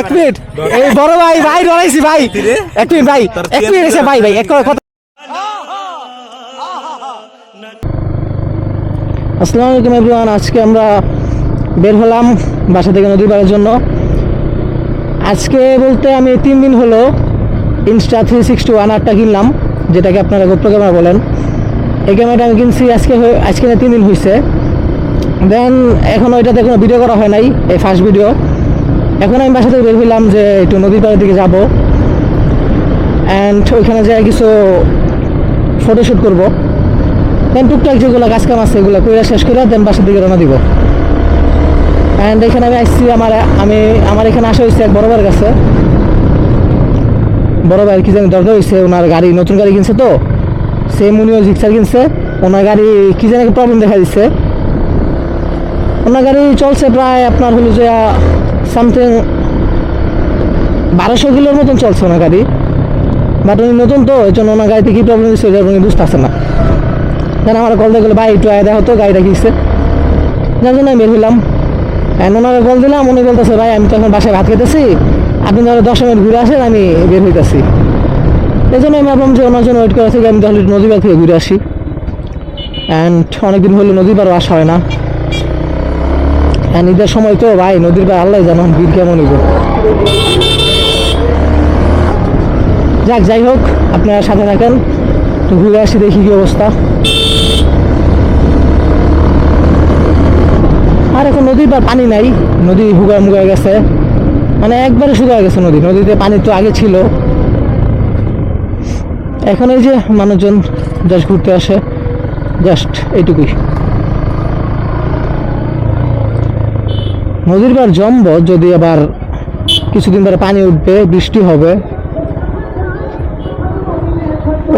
এক মিনিট। এই বড় ভাই ভাই ডরাইছি ভাই। এক মিনিট ভাই। এক মিনিট এসে ভাই ভাই এক কথা আসসালামু আলাইকুম এভরিওয়ান আজকে আমরা বের হলাম বাসা থেকে নদী পাড়ের জন্য। আজকে বলতে আমি তিন দিন হলো ইনস্টা থ্রি সিক্সটি ওয়ান আটটা কিনলাম যেটাকে আপনারা গোপ্র ক্যামেরা বলেন। এই ক্যামেরাটা আমি কিনছি আজকে আজকে না তিন দিন হয়েছে দেন এখন ওইটাতে কোনো ভিডিও করা হয় নাই এই ফার্স্ট ভিডিও এখন আমি বাসা থেকে বের হইলাম যে একটু নদীর পাড়ের দিকে যাব। অ্যান্ড ওইখানে যাই কিছু ফটোশ্যুট করব। দেন টুকটাক যেগুলো কাজ কাম আছে এগুলো কইরা শেষ করে দেন বাসার দিকে রওনা দিব। অ্যান্ড এখানে আমি আসছি আমার, আমি, আমার এখানে আসা হয়েছে এক বড় ভাইয়ের কাছে। বড় ভাইয়ের কি জানি দরকার হয়েছে, ওনার গাড়ি নতুন গাড়ি কিনছে তো। সেম উনিও জিক্সার কিনছে, ওনার গাড়ি কি জানি প্রবলেম দেখা দিচ্ছে ওনার গাড়ি চলছে প্রায় আপনার হলো যে সামথিং বারোশো কিলোর মতন চলছে ওনার গাড়ি। বাট উনি নতুন তো এই জন্য ওনার গাড়িতে কী প্রবলেম দিচ্ছে ওইটা উনি বুঝতেছে না। দেন আমার কল দিয়ে ভাই, একটু আয়, দেখো তো গাড়িটা কিনছে যার জন্য আমি বের হইলাম। অ্যান্ড ওনাকে কল দিলাম, উনি বলতেছে, ভাই, আমি তো এখন বাসায় ভাত খেতেছি আপনি ধরো দশ মিনিট ঘুরে আসেন, আমি বের হইতেছি। এই জন্য আমি ভাবলাম যে ওনার জন্য ওয়েট করা থেকে আমি তাহলে নদী পাড় থেকে ঘুরে আসি। অ্যান্ড অনেকদিন হলো নদী পাড়ও আসা হয় না। হ্যাঁ ঈদের সময় তো ভাই, নদীর পাড়ে আল্লাহ জানো ভিড় কেমন হইব। যাক, যাই হোক, আপনারা সাথে থাকেন তো ঘুরে আসি দেখি কি অবস্থা। আর এখন নদীর পার পানি নাই, নদী হুগা মুগা গেছে। মানে একবারে শুকিয়ে গেছে নদী, নদীতে পানি তো আগে ছিল। এখন এই যে মানুষজন জাস্ট ঘুরতে আসে, জাস্ট এইটুকুই। নদীর পার জম্ব, যদি আবার কিছুদিন ধরে পানি উঠবে, বৃষ্টি হবে।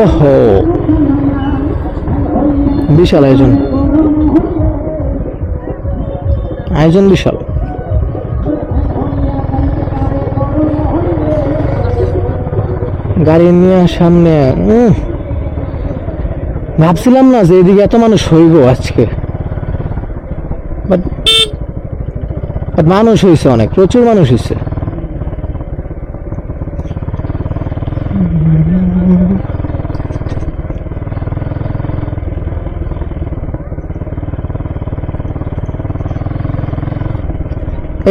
ওহো। বিশাল আয়োজন। আয়োজন বিশাল। গাড়ি নিয়ে সামনে ভাবছিলাম না যে এদিকে এত মানুষ হইব আজকে। বাট মানুষ হয়েছে অনেক, প্রচুর মানুষ হয়েছে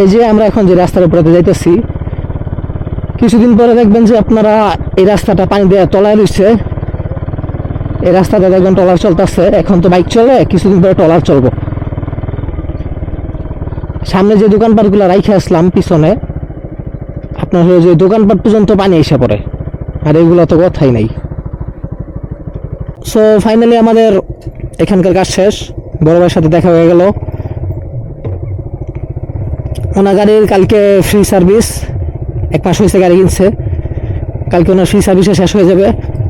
এই যে আমরা এখন যে রাস্তার উপরে যাইতেছি, কিছুদিন পরে দেখবেন যে আপনারা এই রাস্তাটা পানি দেওয়া তলায় রয়েছে এই রাস্তাটা দেখবেন টলার চলতেছে, এখন তো বাইক চলে, কিছুদিন পরে টলার চলবো। সামনে যে দোকানপাটগুলো রাইখে আসলাম পিছনে, আপনার হলো যে দোকানপাট পর্যন্ত পানি এসে পড়ে, আর এগুলো তো কথাই নাই। সো ফাইনালি আমাদের এখানকার কাজ শেষ, বড় ভাইয়ের সাথে দেখা হয়ে গেল। ওনার গাড়ির কালকে ফ্রি সার্ভিস এক মাস হয়েছে গাড়ি কিনছে। কালকে ওনার ফ্রি সার্ভিসে শেষ হয়ে যাবে।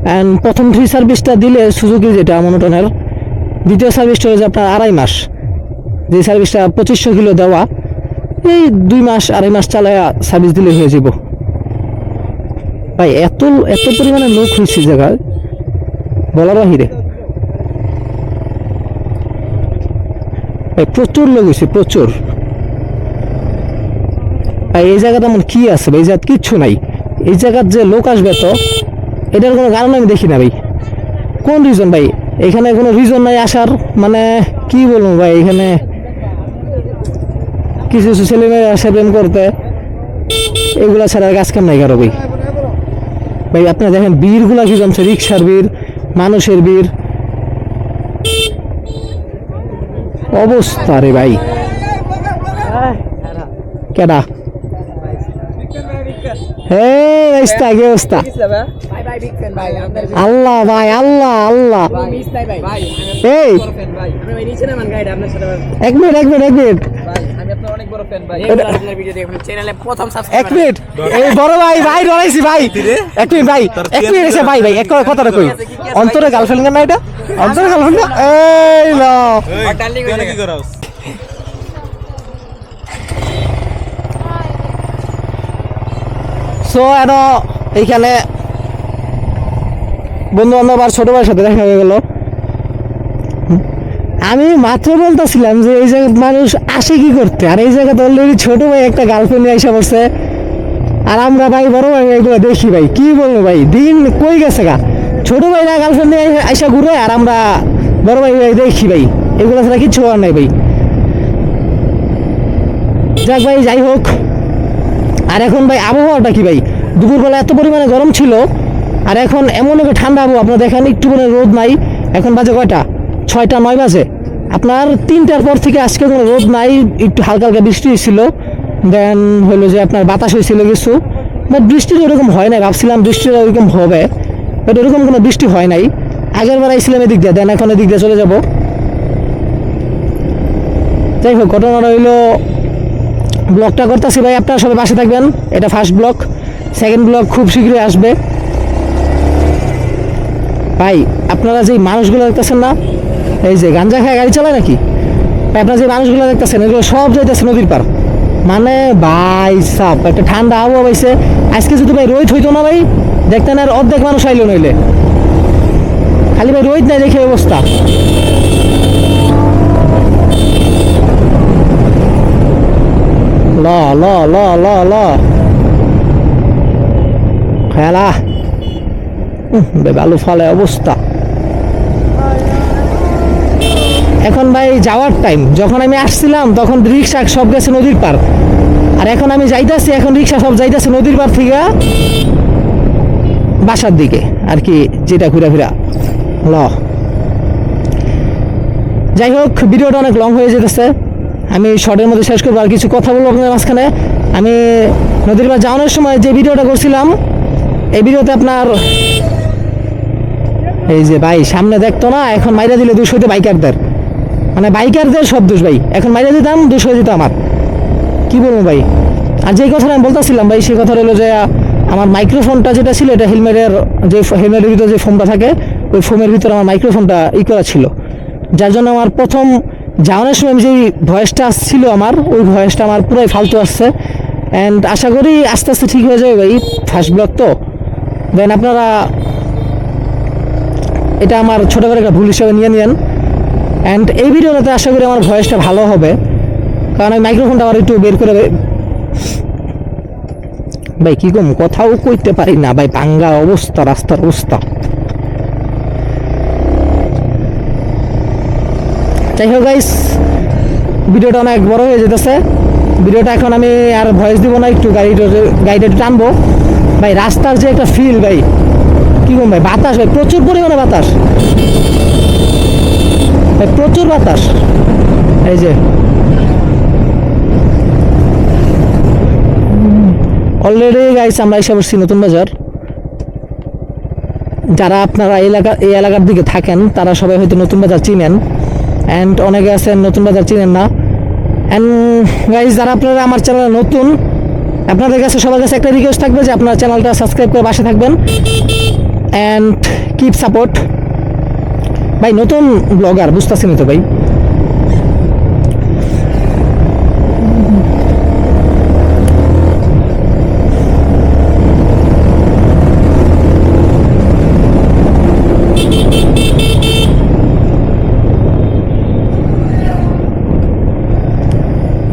অ্যান্ড প্রথম ফ্রি সার্ভিসটা দিলে সুজুকি যেটা মনোটনের দ্বিতীয় সার্ভিসটা হয়েছে আপনার আড়াই মাস। যে সার্ভিসটা পঁচিশশো কিলো দেওয়া, এই দুই মাস, আড়াই মাস চালায় সার্ভিস দিলে হয়ে যাব ভাই, এত এত পরিমাণে লোক হয়েছে জায়গায়। বলার বাহিরে। ভাই, প্রচুর লোক হয়েছে, প্রচুর। ভাই, এই জায়গাতে এমন কি আছে ভাই? এই জায়গায় কিচ্ছু নাই। এই জায়গার যে লোক আসবে তো, এটার কোনো কারণ আমি দেখি না ভাই। কোন রিজন ভাই? এখানে কোনো রিজন নাই আসার? মানে কি বলব ভাই? এখানে কিছু কিছু ছেলে মেয়ে আসে প্রেম করতে। এগুলা ছাড়া আর কাজ কাম নাই কারও ভাই। ভাই আপনি দেখেন বীরগুলা কি জমছে। রিক্সার বীর মানুষের বীর। অবস্থা রে ভাই। কেডা? আপনার আল্লাহ ভাই আল্লাহ আল্লাহ। এই। আপনার এক মিনিট এক মিনিট এক মিনিট। এক মিনিট। এই বড় ভাই ভাই ডরাইছি ভাই। এক মিনিট ভাই এক মিনিট এসে ভাই ভাই এক কথাটা কই? অন্তরে গার্লফ্রেন্ড না এটা? অন্তরে গার্লফ্রেন্ড এই না কি করাস? সো এন এইখানে বন্ধু বান্ধব আর ছোট ভাইয়ের সাথে দেখা হয়ে গেল। আমি মাত্র বলতেছিলাম যে এই জায়গায় মানুষ আসে কি করতে? আর এই জায়গাতে অলরেডি ছোট ভাই একটা গার্লফ্রেন্ড এসে পড়ছে। আর আমরা ভাই, বড় ভাই, এগুলো দেখি ভাই। কি বলব ভাই? দিন কই গেছে গা? ছোট ভাইরা গার্লফ্রেন্ড নিয়ে আইসা ঘুরে, আর আমরা বড় ভাই ভাই দেখি ভাই। এগুলো ছাড়া কিচ্ছু হওয়ার নাই ভাই। যাক ভাই, যাই হোক। আর এখন ভাই, আবহাওয়াটা কি ভাই? দুপুরবেলা এত পরিমাণে গরম ছিল। আর এখন এমন একটা ঠান্ডা আবহাওয়া, আপনার দেখেন একটু রোদ নাই। এখন বাজে কয়টা? ছয়টা, নয় বাজে। আপনার তিনটার পর থেকে আজকে কোনো রোদ নাই, একটু হালকা হালকা বৃষ্টি ছিল দেন হলো যে আপনার বাতাস হয়েছিল কিছু। বাট বৃষ্টির ওরকম হয় নাই, ভাবছিলাম বৃষ্টির ওরকম হবে। বাট ওরকম কোনো বৃষ্টি হয় নাই। আগের বার আইছিলাম এদিক দিয়ে দেন এখন এদিক দিয়ে চলে যাব। যাই হোক ঘটনাটা হইল ব্লগটা করতেছি ভাই, আপনারা সবাই পাশে থাকবেন। এটা ফার্স্ট ব্লগ সেকেন্ড ব্লগ খুব শীঘ্রই আসবে। ভাই, আপনারা যে মানুষগুলো দেখতেছেন না এই যে গাঞ্জা খায় গাড়ি চালায় নাকি? আপনারা যে মানুষগুলো দেখতেছেন, এগুলো সব যাইতেছে নদীর পার মানে ভাই সাপ একটা ঠান্ডা আবহাওয়া পাইছে। আজকে যদি ভাই রোহিত হইতো না ভাই, দেখতেন আর অর্ধেক মানুষ আইলো নইলে। খালি ভাই রোহিত নাই দেখে অবস্থা। ল ল ল ল ল। খেলা। বেবালু ফলে অবস্থা। এখন ভাই যাওয়ার টাইম যখন আমি আসছিলাম, তখন রিক্সা সব গেছে নদীর পার আর এখন আমি যাইতাছি, এখন রিক্সা সব যাইতেছে নদীর পার থেকে বাসার দিকে। আর কি, যেটা ঘুরা ফিরা। ল। যাই হোক, ভিডিওটা অনেক লং হয়ে যেতেছে। আমি শর্টের মধ্যে শেষ করব, আর কিছু কথা বলব আপনাদের মাঝখানে। আমি নদীর পার যাওয়ানোর সময় যে ভিডিওটা করছিলাম, এই ভিডিওতে আপনার এই যে ভাই, সামনে দেখতো না, এখন মাইরা দিলে দুশো হইতে বাইকারদের মানে বাইকারদের সব দোষ ভাই। এখন মাইরা দিতাম দুশো দিত আমার। কি বলব ভাই? আর যেই কথাটা আমি বলতেছিলাম ভাই, সেই কথা হলো যে, আমার মাইক্রোফোনটা যেটা ছিল, এটা হেলমেটের যে হেলমেটের ভিতরে যে ফোনটা থাকে, ওই ফোনের ভিতরে আমার মাইক্রোফোনটা ই করা ছিল। যার জন্য আমার প্রথম যাওয়ানোর সময় যেই ভয়েসটা আসছিল আমার, ওই ভয়েসটা আমার পুরাই ফালতু আসছে। অ্যান্ড আশা করি আস্তে আস্তে ঠিক হয়ে যাবে ভাই ফার্স্ট ব্লগ তো। দেন আপনারা, এটা আমার ছোটো করে একটা ভুল হিসেবে নিয়ে নিন অ্যান্ড এই ভিডিওটাতে আশা করি আমার ভয়েসটা ভালো হবে। কারণ আমি মাইক্রোফোনটা আবার একটু বের করে ভাই, কি কম? কথাও কইতে পারি না, ভাই পাঙ্গা অবস্থা, রাস্তার অবস্থা। যাই হোক গাইস ভিডিওটা অনেক বড় হয়ে যেতেছে। ভিডিওটা এখন আমি আর ভয়েস দিব না, একটু গাড়িটা গাড়িটা একটু টানবো ভাই, রাস্তার যে একটা ফিল ভাই, কি কম ভাই, বাতাস ভাই, প্রচুর পরিমাণে বাতাস। প্রচুর বাতাস। এই যে। অলরেডি গাইস আমরা এসে পড়ছি নতুন বাজার। যারা আপনারা এলাকা, এই এলাকার দিকে থাকেন, তারা সবাই হয়তো নতুন বাজার চিনেন। অ্যান্ড অনেকে আছেন, নতুন বাজার চিনেন না। অ্যান্ড গাইজ যারা আপনারা আমার চ্যানেলে নতুন, আপনাদের কাছে, সবার কাছে একটা রিকোয়েস্ট থাকবে যে আপনার চ্যানেলটা সাবস্ক্রাইব করে বাসে থাকবেন। অ্যান্ড কিপ সাপোর্ট ভাই, নতুন ব্লগার বুঝতেছি না তো ভাই?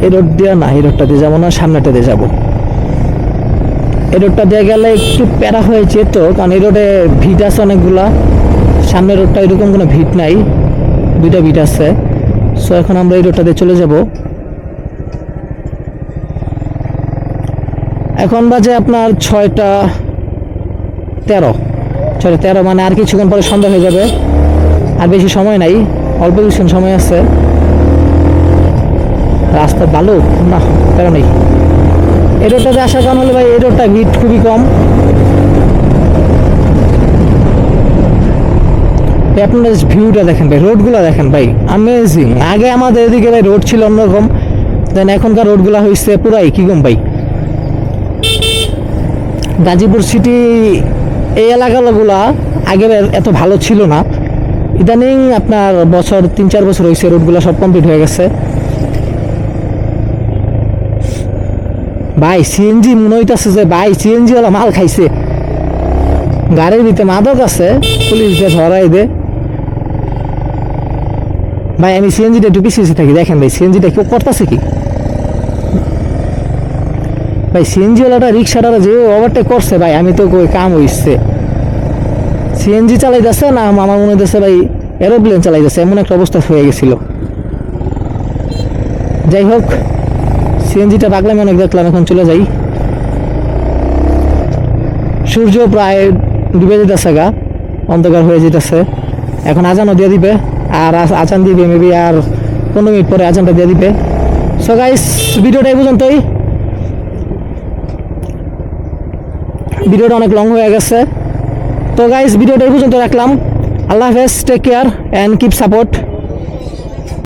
এই রোড দিয়ে না, এই রোডটা দিয়ে যাব না সামনেটা দিয়ে যাব। এই রোডটা দিয়ে গেলে একটু প্যারা হয়ে যেত, কারণ এই রোডে ভিট আছে অনেকগুলা। সামনের রোডটা এরকম কোনো ভিট নাই। দুইটা ভিট আছে। সো এখন আমরা এই রোডটা দিয়ে চলে যাব। এখন বাজে আপনার ছয়টা তেরো। ছয়টা তেরো মানে আর কিছুক্ষণ পরে সন্ধ্যা হয়ে যাবে। আর বেশি সময় নাই। অল্প কিছুক্ষণ সময় আছে। রাস্তা ভালো? না কেন নেই। এই রোডটাতে আসার কারণ হলে ভাই, এই রোডটা ভিড় খুবই কম। ভাই আপনারা ভিউটা দেখেন ভাই, রোডগুলো দেখেন ভাই আমেজিং আগে আমাদের এদিকে ভাই রোড ছিল অন্যরকম দেন এখনকার রোডগুলো হয়েছে পুরাই, কি কম ভাই? গাজীপুর সিটি এই এলাকাগুলা আগে এত ভালো ছিল না। ইদানিং আপনার বছর, তিন চার বছর হয়েছে রোডগুলো সব কমপ্লিট হয়ে গেছে। ভাই সিএনজি মনে হইতেছে যে ভাই সিএনজি ওলা মাল খাইছে। গাড়ির ভিতরে মাদক আছে, পুলিশ দিয়ে ধরাই দে ভাই, আমি সিএনজিটা একটু পিছিয়ে থাকি, দেখেন ভাই সিএনজিটা কেউ করতেছে কি? ভাই সিএনজিওয়ালাটা রিক্সাটা যে ওভারটেক করছে, ভাই, আমি তো কই কাম হইছে সিএনজি চালাইতেছে না আমার মনে হইতেছে ভাই এরোপ্লেন চালাইতেছে, এমন একটা অবস্থা হয়ে গেছিল। যাই হোক সিএনজিটা পাগলাম অনেক দেখলাম, এখন চলে যাই। সূর্য প্রায় ডুবে যেতেছে গা, অন্ধকার হয়ে যেতেছে। এখন আজানও দিয়ে দিবে। আর আচান দিবে মেবি আর পনেরো মিনিট পরে আচানটা দিয়ে দিবে। সো গাইস ভিডিওটা এই পর্যন্তই। ভিডিওটা অনেক লং হয়ে গেছে। তো গাইস ভিডিওটা এই পর্যন্ত রাখলাম। আল্লাহ হাফেজ take care and keep support